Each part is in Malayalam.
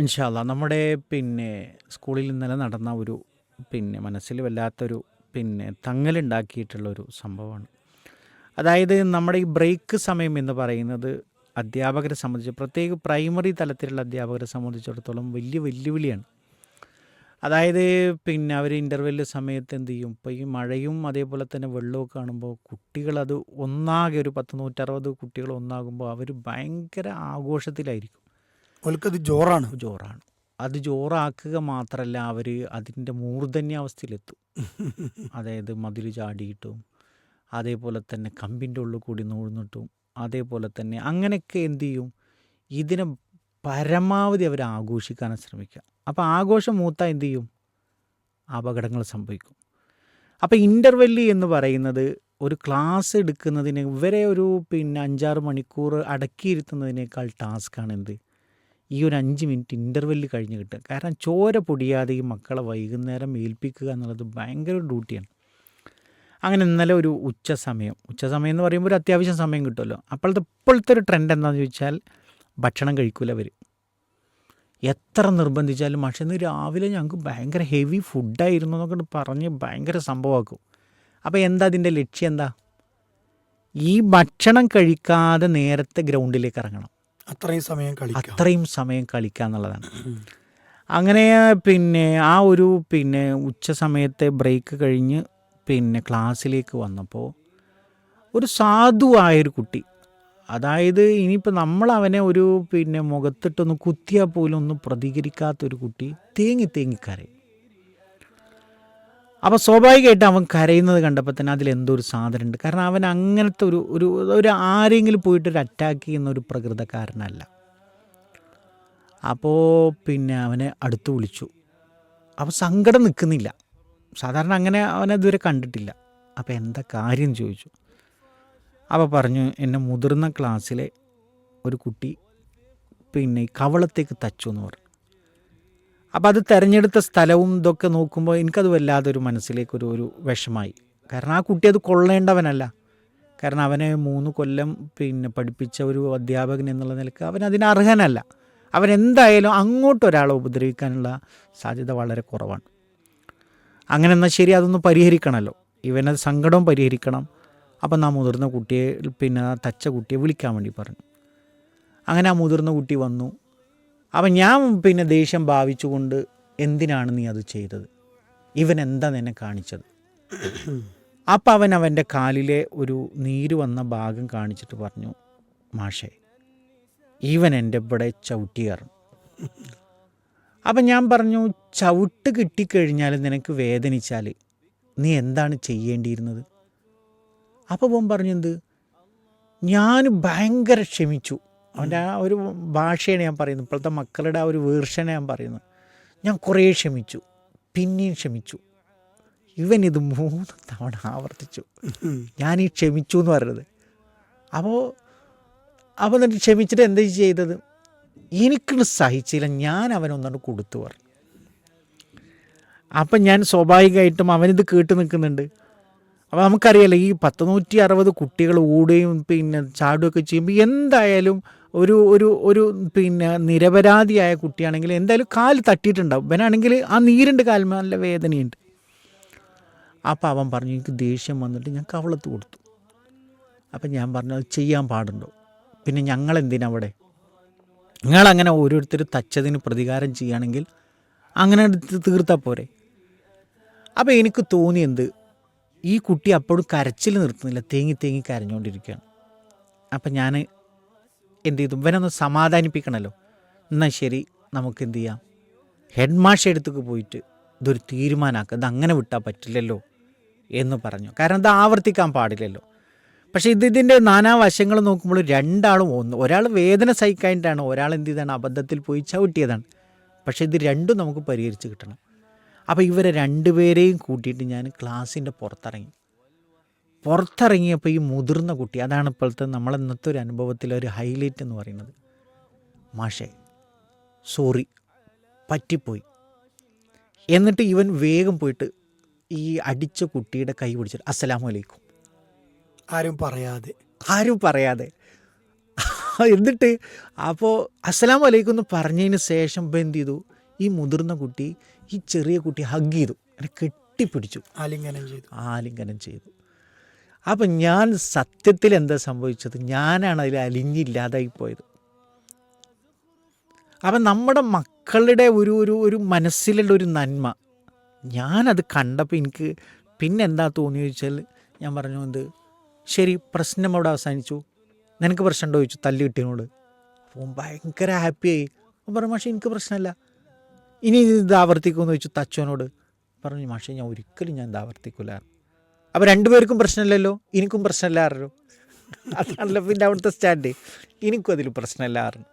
ഇൻഷാല്ല നമ്മുടെ പിന്നെ സ്കൂളിൽ ഇന്നലെ നടന്ന ഒരു പിന്നെ മനസ്സിൽ വല്ലാത്തൊരു പിന്നെ തങ്ങലുണ്ടാക്കിയിട്ടുള്ള ഒരു സംഭവമാണ്. അതായത് നമ്മുടെ ഈ ബ്രേക്ക് സമയം എന്ന് പറയുന്നത് അധ്യാപകരെ സംബന്ധിച്ച് പ്രത്യേക പ്രൈമറി തലത്തിലുള്ള അധ്യാപകരെ സംബന്ധിച്ചിടത്തോളം വലിയ വെല്ലുവിളിയാണ്. അതായത് പിന്നെ അവർ ഇന്റർവെല്ല് സമയത്ത് എന്ത് ചെയ്യും? ഇപ്പോൾ ഈ മഴയും അതേപോലെ തന്നെ വെള്ളമൊക്കെ കാണുമ്പോൾ കുട്ടികളത് ഒന്നാകെ ഒരു പത്ത് നൂറ്ററുപത് കുട്ടികൾ ഒന്നാകുമ്പോൾ അവർ ഭയങ്കര ആഘോഷത്തിലായിരിക്കും. ഓൽക്കത് ജോറാണ്. ജോറാണ്. അത് ജോറാക്കുക മാത്രമല്ല അവർ അതിന്റെ മൂർധന്യാവസ്ഥയിലെത്തും. അതായത് മതിൽ ചാടിയിട്ടും അതേപോലെ തന്നെ കമ്പിന്റെ ഉള്ളിൽ കൂടി നൂഴ്ന്നിട്ടും അതേപോലെ തന്നെ അങ്ങനെയൊക്കെ എന്തു ചെയ്യും? ഇതിനെ പരമാവധി അവർ ആഘോഷിക്കാൻ ശ്രമിക്കുക. അപ്പോൾ ആഘോഷം മൂത്ത എന്തു ചെയ്യും? അപകടങ്ങൾ സംഭവിക്കും. അപ്പോൾ ഇന്റർവെല്ലി എന്ന് പറയുന്നത് ഒരു ക്ലാസ് എടുക്കുന്നതിന് ഇവരെ ഒരു പിന്നെ അഞ്ചാറ് മണിക്കൂർ അടക്കിയിരുത്തുന്നതിനേക്കാൾ ടാസ്ക്കാണ് എന്ത്? ഈ ഒരു അഞ്ച് മിനിറ്റ് ഇന്റർവെല്ല് കഴിഞ്ഞ് കിട്ടുക. കാരണം ചോര പൊടിയാതെ ഈ മക്കളെ വൈകുന്നേരം ഏൽപ്പിക്കുക എന്നുള്ളത് ഭയങ്കര ഡ്യൂട്ടിയാണ് അങ്ങനെ ഇന്നലെ ഒരു ഉച്ച സമയം. ഉച്ച സമയം എന്ന് പറയുമ്പോൾ ഒരു അത്യാവശ്യം സമയം കിട്ടുമല്ലോ. അപ്പോഴത്തെ ഇപ്പോഴത്തെ ഒരു ട്രെൻഡ് എന്താണെന്ന് ചോദിച്ചാൽ ഭക്ഷണം കഴിക്കൂല അവർ എത്ര നിർബന്ധിച്ചാലും പക്ഷേ ഇന്ന് രാവിലെ ഞങ്ങൾക്ക് ഭയങ്കര ഹെവി ഫുഡായിരുന്നു എന്നൊക്കെ പറഞ്ഞ് ഭയങ്കര സംഭവമാക്കും അപ്പോൾ എന്താ അതിന്റെ ലക്ഷ്യം എന്താ? ഈ ഭക്ഷണം കഴിക്കാതെ നേരത്തെ ഗ്രൗണ്ടിലേക്ക് ഇറങ്ങണം. അത്രയും സമയം അത്രയും സമയം കളിക്കുക എന്നുള്ളതാണ്. അങ്ങനെ പിന്നെ ആ ഒരു പിന്നെ ഉച്ച സമയത്തെ ബ്രേക്ക് കഴിഞ്ഞ് പിന്നെ ക്ലാസ്സിലേക്ക് വന്നപ്പോൾ ഒരു സാധുവായൊരു കുട്ടി. അതായത് ഇനിയിപ്പോൾ നമ്മൾ അവനെ ഒരു പിന്നെ മുഖത്തിട്ടൊന്ന് കുത്തിയാൽ പോലും ഒന്നും പ്രതികരിക്കാത്തൊരു കുട്ടി തേങ്ങി തേങ്ങി കരയും. അപ്പോൾ സ്വാഭാവികമായിട്ട് അവൻ കരയുന്നത് കണ്ടപ്പോൾ തന്നെ അതിലെന്തോ ഒരു സാധനമുണ്ട്. കാരണം അവൻ അങ്ങനത്തെ ഒരു ഒരു ഒരു ആരെങ്കിലും പോയിട്ട് ഒരു അറ്റാക്ക് ചെയ്യുന്ന ഒരു പ്രകൃതക്കാരനല്ല. അപ്പോൾ പിന്നെ അവനെ അടുത്ത് വിളിച്ചു. അപ്പോൾ സങ്കടം നിൽക്കുന്നില്ല സാധാരണ അങ്ങനെ അവനെ ഇതുവരെ കണ്ടിട്ടില്ല. അപ്പോൾ എന്താ കാര്യം ചോദിച്ചു. അപ്പോൾ പറഞ്ഞു എന്നെ മുതിർന്ന ക്ലാസ്സിലെ ഒരു കുട്ടി പിന്നെ കവളത്തേക്ക് തച്ചു എന്ന് പറഞ്ഞു. അപ്പോൾ അത് തിരഞ്ഞെടുത്ത സ്ഥലവും ഇതൊക്കെ നോക്കുമ്പോൾ എനിക്കത് വല്ലാതൊരു മനസ്സിലേക്കൊരു ഒരു വിഷമായി. കാരണം ആ കുട്ടി അത് കൊള്ളേണ്ടവനല്ല. കാരണം അവനെ മൂന്ന് കൊല്ലം പിന്നെ പഠിപ്പിച്ച ഒരു അധ്യാപകൻ എന്നുള്ള നിലയ്ക്ക് അവൻ അതിന് അർഹനല്ല. അവൻ എന്തായാലും അങ്ങോട്ട് ഒരാളെ ഉപദ്രവിക്കാനുള്ള സാധ്യത വളരെ കുറവാണ്. അങ്ങനെ എന്നാൽ ശരി അതൊന്ന് പരിഹരിക്കണമല്ലോ ഇവനത് സങ്കടവും പരിഹരിക്കണം. അപ്പം നാ മുതിർന്ന കുട്ടിയെ പിന്നെ തച്ച കുട്ടിയെ വിളിക്കാൻ വേണ്ടി പറഞ്ഞു. അങ്ങനെ ആ മുതിർന്ന കുട്ടി വന്നു. അപ്പം ഞാൻ പിന്നെ ദേഷ്യം ഭാവിച്ചുകൊണ്ട് എന്തിനാണ് നീ അത് ചെയ്തത്? ഇവൻ എന്താ നിന്നെ കാണിച്ചത്? അപ്പം അവൻ അവന്റെ കാലിലെ ഒരു നീര് വന്ന ഭാഗം കാണിച്ചിട്ട് പറഞ്ഞു മാഷേ ഇവൻ എന്റെ ഇവിടെ ചവിട്ടിയാറും. അപ്പം ഞാൻ പറഞ്ഞു ചവിട്ട് കിട്ടിക്കഴിഞ്ഞാൽ നിനക്ക് വേദനിച്ചാൽ നീ എന്താണ് ചെയ്യേണ്ടിയിരുന്നത്? അപ്പോൾ അവൻ പറഞ്ഞെന്ത് ഞാൻ ഭയങ്കര ക്ഷമിച്ചു. അവന്റെ ആ ഒരു ഭാഷയാണ് ഞാൻ പറയുന്നത്. ഇപ്പോഴത്തെ മക്കളുടെ ആ ഒരു വേർഷനെ ഞാൻ പറയുന്നത്. ഞാൻ കുറേ ക്ഷമിച്ചു. പിന്നെയും ക്ഷമിച്ചു. ഇവൻ ഇത് മൂന്ന് തവണ ആവർത്തിച്ചു. ഞാൻ ഈ ക്ഷമിച്ചു എന്ന് പറയുന്നത്. അപ്പോൾ അപ്പോൾ എന്നിട്ട് ക്ഷമിച്ചിട്ട് എന്താ ചെയ്തത്? എനിക്കിത് സഹിച്ചില്ല. ഞാൻ അവനൊന്നുകൊണ്ട് കൊടുത്തു പറഞ്ഞു. അപ്പം ഞാൻ സ്വാഭാവികമായിട്ടും അവനിത് കേട്ട് നിൽക്കുന്നുണ്ട്. അപ്പോൾ നമുക്കറിയാലോ ഈ പത്ത് നൂറ്റി അറുപത് കുട്ടികൾ ഓടുകയും പിന്നെ ചാടുകയൊക്കെ ചെയ്യുമ്പോൾ എന്തായാലും ഒരു ഒരു ഒരു പിന്നെ നിരപരാധിയായ കുട്ടിയാണെങ്കിൽ എന്തായാലും കാൽ തട്ടിയിട്ടുണ്ടാവും. ഇവനാണെങ്കിൽ ആ നീരുണ്ട് കാൽ നല്ല വേദനയുണ്ട്. അപ്പോൾ അവൻ പറഞ്ഞു എനിക്ക് ദേഷ്യം വന്നിട്ട് ഞാൻ കവളത്ത് കൊടുത്തു. അപ്പം ഞാൻ പറഞ്ഞു അത് ചെയ്യാൻ പാടുണ്ടോ? പിന്നെ ഞങ്ങൾ എന്തിനാ അവിടെ? നിങ്ങളങ്ങനെ ഓരോരുത്തർ തച്ചതിന് പ്രതികാരം ചെയ്യുകയാണെങ്കിൽ അങ്ങനെ തീർത്താൽ പോരെ. അപ്പോൾ എനിക്ക് തോന്നി എന്ത്? ഈ കുട്ടി അപ്പോഴും കരച്ചിൽ നിർത്തുന്നില്ല തേങ്ങി തേങ്ങി കരഞ്ഞുകൊണ്ടിരിക്കുകയാണ് അപ്പം ഞാൻ എന്ത് ചെയ്തു ഇവനൊന്ന് സമാധാനിപ്പിക്കണമല്ലോ എന്നാൽ ശരി നമുക്ക് എന്ത് ചെയ്യാം? ഹെഡ് മാഷ് അടുത്തേക്ക് പോയിട്ട് ഇതൊരു തീരുമാനമാക്കുക ഇത് അങ്ങനെ വിട്ടാൽ പറ്റില്ലല്ലോ എന്ന് പറഞ്ഞു. കാരണം ഇത് ആവർത്തിക്കാൻ പാടില്ലല്ലോ. പക്ഷേ ഇത് ഇതിന്റെ നാനാ വശങ്ങൾ നോക്കുമ്പോൾ രണ്ടാളും ഒന്ന് ഒരാൾ വേദന സഹിക്കാനായിട്ടാണ് ഒരാൾ എന്ത് ചെയ്താണ് അബദ്ധത്തിൽ പോയി ചവിട്ടിയതാണ്. പക്ഷേ ഇത് രണ്ടും നമുക്ക് പരിഹരിച്ച് കിട്ടണം. അപ്പോൾ ഇവരെ രണ്ടുപേരെയും കൂട്ടിയിട്ട് ഞാൻ ക്ലാസ്സിന്റെ പുറത്തിറങ്ങി. പുറത്തിറങ്ങിയപ്പോൾ ഈ മുതിർന്ന കുട്ടി അതാണ് ഇപ്പോഴത്തെ നമ്മളെ ഇന്നത്തെ ഒരു അനുഭവത്തിലെ ഒരു ഹൈലൈറ്റ് എന്ന് പറയുന്നത്. മാഷേ സോറി പറ്റിപ്പോയി. എന്നിട്ട് ഇവൻ വേഗം പോയിട്ട് ഈ അടിച്ച കുട്ടിയുടെ കൈ പിടിച്ചിട്ട് അസ്സലാമു അലൈക്കും. ആരും പറയാതെ. ആരും പറയാതെ. എന്നിട്ട് അപ്പോൾ അസ്സലാമു അലൈക്കും എന്ന് പറഞ്ഞതിന് ശേഷം ഇപ്പം എന്ത് ചെയ്തു? ഈ മുതിർന്ന കുട്ടി ഈ ചെറിയ കുട്ടി ഹഗ് ചെയ്തു. എന്നെ കെട്ടിപ്പിടിച്ചു. ആലിംഗനം ചെയ്തു. ആലിംഗനം ചെയ്തു. അപ്പം ഞാൻ സത്യത്തിൽ എന്താ സംഭവിച്ചത്? ഞാനാണ് അതിൽ അലിഞ്ഞില്ലാതായി പോയത് അപ്പം നമ്മുടെ മക്കളുടെ ഒരു ഒരു ഒരു മനസ്സിലുള്ള ഒരു നന്മ. ഞാനത് കണ്ടപ്പോൾ എനിക്ക് പിന്നെ എന്താ തോന്നിയെന്ന് ചോദിച്ചാൽ ഞാൻ പറഞ്ഞു എന്ത്? ശരി പ്രശ്നം അവിടെ അവസാനിച്ചു. നിനക്ക് പ്രശ്നമുണ്ടോ ചോദിച്ചു തല്ലി കിട്ടിയതിനോട്. അപ്പോൾ ഭയങ്കര ഹാപ്പിയായി. അപ്പം പറഞ്ഞു മാഷെ എനിക്ക് പ്രശ്നമല്ല. ഇനി ഇത് ആവർത്തിക്കുമെന്ന് ചോദിച്ചു തച്ചോനോട്. പറഞ്ഞു മാഷെ ഞാൻ ഒരിക്കലും ഞാൻ ഇത് ആവർത്തിക്കില്ല അപ്പോൾ രണ്ടുപേർക്കും പ്രശ്നമില്ലല്ലോ എനിക്കും പ്രശ്നമില്ലാറോ അതാണല്ലോ പിന്നെ അവിടുത്തെ സ്റ്റാൻഡ്. എനിക്കും അതിൽ പ്രശ്നമില്ലാറുണ്ട്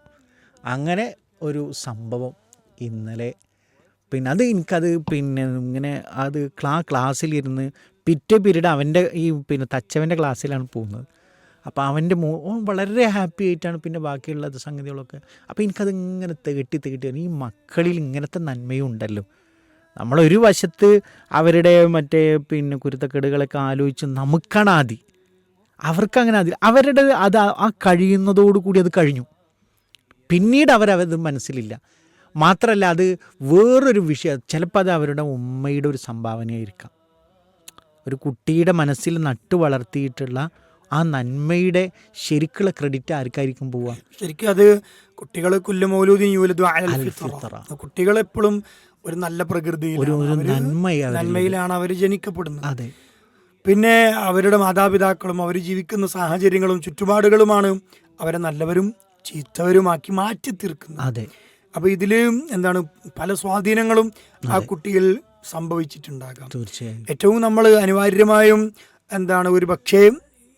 അങ്ങനെ ഒരു സംഭവം ഇന്നലെ. പിന്നെ അത് എനിക്കത് പിന്നെ ഇങ്ങനെ അത് ക്ലാ ക്ലാസ്സിലിരുന്ന് പിറ്റേ പീരീഡ് അവന്റെ ഈ പിന്നെ തച്ചവന്റെ ക്ലാസ്സിലാണ് പോകുന്നത്. അപ്പോൾ അവന്റെ മോ വളരെ ഹാപ്പി ആയിട്ടാണ് പിന്നെ ബാക്കിയുള്ള സംഗതികളൊക്കെ. അപ്പോൾ എനിക്കത് ഇങ്ങനെ തേട്ടി തേട്ടി ഈ മക്കളിൽ ഇങ്ങനത്തെ നന്മയും ഉണ്ടല്ലോ നമ്മളൊരു വശത്ത് അവരുടെ മറ്റേ പിന്നെ കുരുത്തക്കേടുകളൊക്കെ ആലോചിച്ച് നമുക്കാണ് ആദി. അവർക്കങ്ങനെ ആദ്യം അവരുടെ അത് ആ- കഴിയുന്നതോടുകൂടി അത് കഴിഞ്ഞു. പിന്നീട് അവരത് മനസ്സിലില്ല. മാത്രമല്ല അത് വേറൊരു വിഷയം. ചിലപ്പോൾ അത് അവരുടെ ഉമ്മയുടെ ഒരു സംഭാവനയായിരിക്കാം. ഒരു കുട്ടിയുടെ മനസ്സിൽ നട്ടു വളർത്തിയിട്ടുള്ള ആ നന്മയുടെ ശരിക്കുള്ള ക്രെഡിറ്റ് ആർക്കായിരിക്കും പോവുക? ശരിക്കും അത് കുട്ടികൾ കുല്ലുമോലൂതി. കുട്ടികൾ എപ്പോഴും ഒരു നല്ല പ്രകൃതിയിൽ നന്മയിലാണ് അവർ ജനിക്കപ്പെടുന്നത്. അതെ. പിന്നെ അവരുടെ മാതാപിതാക്കളും അവർ ജീവിക്കുന്ന സാഹചര്യങ്ങളും ചുറ്റുപാടുകളുമാണ് അവരെ നല്ലവരും ചീത്തവരുമാക്കി മാറ്റി തീർക്കുന്നത്. അതെ. അപ്പൊ ഇതിൽ എന്താണ് പല സ്വാധീനങ്ങളും ആ കുട്ടിയിൽ സംഭവിച്ചിട്ടുണ്ടാകാം. തീർച്ചയായും. ഏറ്റവും നമ്മൾ അനിവാര്യമായും എന്താണ് ഒരു പക്ഷേ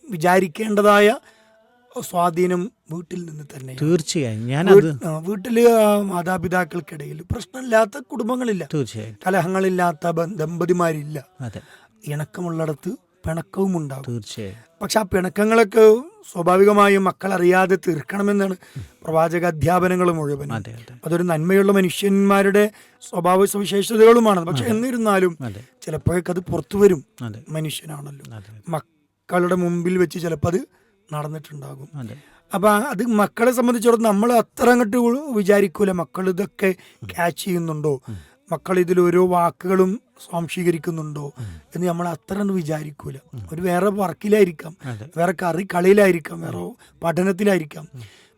വിചാരിക്കേണ്ടതായ സ്വാധീനം വീട്ടിൽ നിന്ന് തന്നെ തീർച്ചയായും. ഞാൻ വീട്ടിൽ മാതാപിതാക്കൾക്കിടയിൽ പ്രശ്നമില്ലാത്ത കുടുംബങ്ങളില്ല. തീർച്ചയായും. കലഹങ്ങളില്ലാത്ത ദമ്പതിമാരില്ല. അതെ. ഇണക്കമുള്ളിടത്ത് പിണക്കവും ഉണ്ടാവും തീർച്ചയായും. പക്ഷെ ആ പിണക്കങ്ങളൊക്കെ സ്വാഭാവികമായും മക്കൾ അറിയാതെ തീർക്കണമെന്നാണ് പ്രവാചക അധ്യാപനങ്ങൾ മുഴുവൻ അതെ അതെ. അതൊരു നന്മയുള്ള മനുഷ്യന്മാരുടെ സ്വഭാവ സവിശേഷതകളുമാണ്. പക്ഷെ എന്നിരുന്നാലും ചിലപ്പോഴൊക്കെ അത് പുറത്തു വരും മനുഷ്യനാണല്ലോ. മക്കളുടെ മുമ്പിൽ വെച്ച് ചിലപ്പോൾ അത് നടന്നിട്ടുണ്ടാകും. അപ്പം അത് മക്കളെ സംബന്ധിച്ചിടത്തോളം നമ്മൾ അത്ര അങ്ങോട്ട് വിചാരിക്കൂല. മക്കൾ ഇതൊക്കെ ക്യാച്ച് ചെയ്യുന്നുണ്ടോ? മക്കൾ ഇതിൽ ഓരോ വാക്കുകളും സ്വാംശീകരിക്കുന്നുണ്ടോ? എന്ന് നമ്മൾ അത്ര ഒന്നും വിചാരിക്കൂല. ഒരു വേറെ വർക്കിലായിരിക്കാം. വേറെ കറി കളിയിലായിരിക്കാം. വേറെ പഠനത്തിലായിരിക്കാം.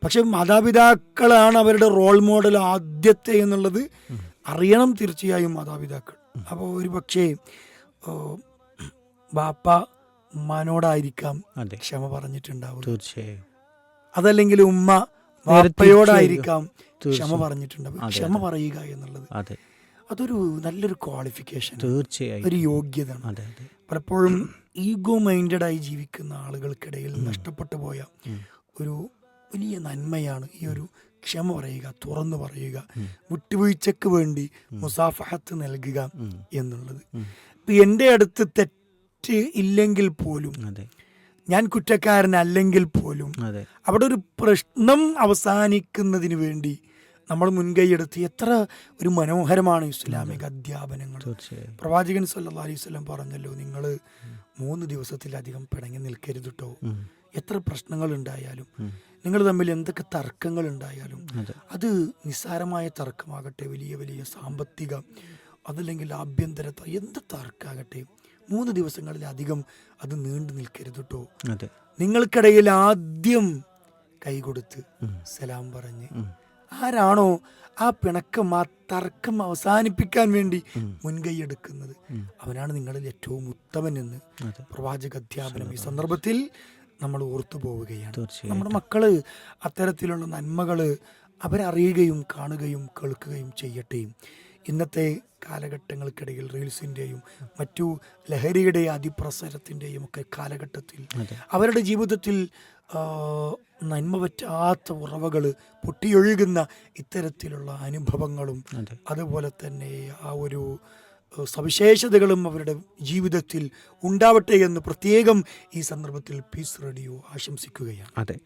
പക്ഷെ മാതാപിതാക്കളാണ് അവരുടെ റോൾ മോഡൽ ആദ്യത്തെ എന്നുള്ളത് അറിയണം തീർച്ചയായും മാതാപിതാക്കൾ. അപ്പോൾ ഒരു പക്ഷേ ബാപ്പ ഉമ്മാനോടായിരിക്കാം ക്ഷമ പറഞ്ഞിട്ടുണ്ടാവുക. തീർച്ചയായും. അതല്ലെങ്കിൽ ഉമ്മ വാപ്പയോടായിരിക്കാം ക്ഷമ പറഞ്ഞിട്ടുണ്ടാവും ക്ഷമ. പറയുക എന്നുള്ളത് അതൊരു നല്ലൊരു ക്വാളിഫിക്കേഷൻ തീർച്ചയായും. ഒരു അതെ പലപ്പോഴും ഈഗോ മൈൻഡഡ് ആയി ജീവിക്കുന്ന ആളുകൾക്കിടയിൽ നഷ്ടപ്പെട്ടു പോയ ഒരു വലിയ നന്മയാണ് ഈ ഒരു ക്ഷമ പറയുക തുറന്നു പറയുക വിട്ടുവീഴ്ചക്ക് വേണ്ടി മുസാഫഹത്ത് നൽകുക എന്നുള്ളത്. എന്റെ എന്റെ അടുത്ത് തെറ്റ് ഇല്ലെങ്കിൽ പോലും ഞാൻ കുറ്റക്കാരനല്ലെങ്കിൽ പോലും അവിടെ ഒരു പ്രശ്നം അവസാനിക്കുന്നതിന് വേണ്ടി നമ്മൾ മുൻകൈയെടുത്ത് എത്ര ഒരു മനോഹരമാണ് ഇസ്ലാമിക അധ്യാപനങ്ങൾ. പ്രവാചകൻ സല്ലാ അലൈഹി സ്വലം പറഞ്ഞല്ലോ നിങ്ങൾ മൂന്ന് ദിവസത്തിലധികം പിണങ്ങി നിൽക്കരുത് കേട്ടോ. എത്ര പ്രശ്നങ്ങൾ ഉണ്ടായാലും. നിങ്ങൾ തമ്മിൽ എന്തൊക്കെ തർക്കങ്ങൾ ഉണ്ടായാലും അതെ നിസ്സാരമായ തർക്കമാകട്ടെ വലിയ വലിയ സാമ്പത്തിക അതല്ലെങ്കിൽ ആഭ്യന്തര എന്ത് തർക്കമാകട്ടെ മൂന്ന് ദിവസങ്ങളിലധികം അത് നീണ്ടു നിൽക്കരുത് കേട്ടോ നിങ്ങൾക്കിടയിൽ ആദ്യം കൈകൊടുത്ത്. സലാം പറഞ്ഞ് ആരാണോ ആ പിണക്കം ആ തർക്കം അവസാനിപ്പിക്കാൻ വേണ്ടി ഉം. മുൻകൈ എടുക്കുന്നത് അവനാണ് നിങ്ങളിൽ ഏറ്റവും ഉത്തമൻ എന്ന് പ്രവാചക അധ്യാപനം ഈ സന്ദർഭത്തിൽ നമ്മൾ ഓർത്തു പോവുകയാണ്. നമ്മുടെ മക്കൾ അത്തരത്തിലുള്ള നന്മകൾ അവരറിയുകയും കാണുകയും കേൾക്കുകയും ചെയ്യട്ടെ. ഇന്നത്തെ കാലഘട്ടങ്ങൾക്കിടയിൽ റീൽസിന്റെയും മറ്റു ലഹരിയുടെ അതിപ്രസരത്തിന്റെയും ഒക്കെ കാലഘട്ടത്തിൽ അവരുടെ ജീവിതത്തിൽ നന്മ പറ്റാത്ത ഉറവകൾ പൊട്ടിയൊഴുകുന്ന ഇത്തരത്തിലുള്ള അനുഭവങ്ങളും അതുപോലെ തന്നെ ആ ഒരു സവിശേഷതകളും അവരുടെ ജീവിതത്തിൽ ഉണ്ടാവട്ടെ എന്ന് പ്രത്യേകം ഈ സന്ദർഭത്തിൽ പീസ് റേഡിയോ ആശംസിക്കുകയാണ്. അതെ.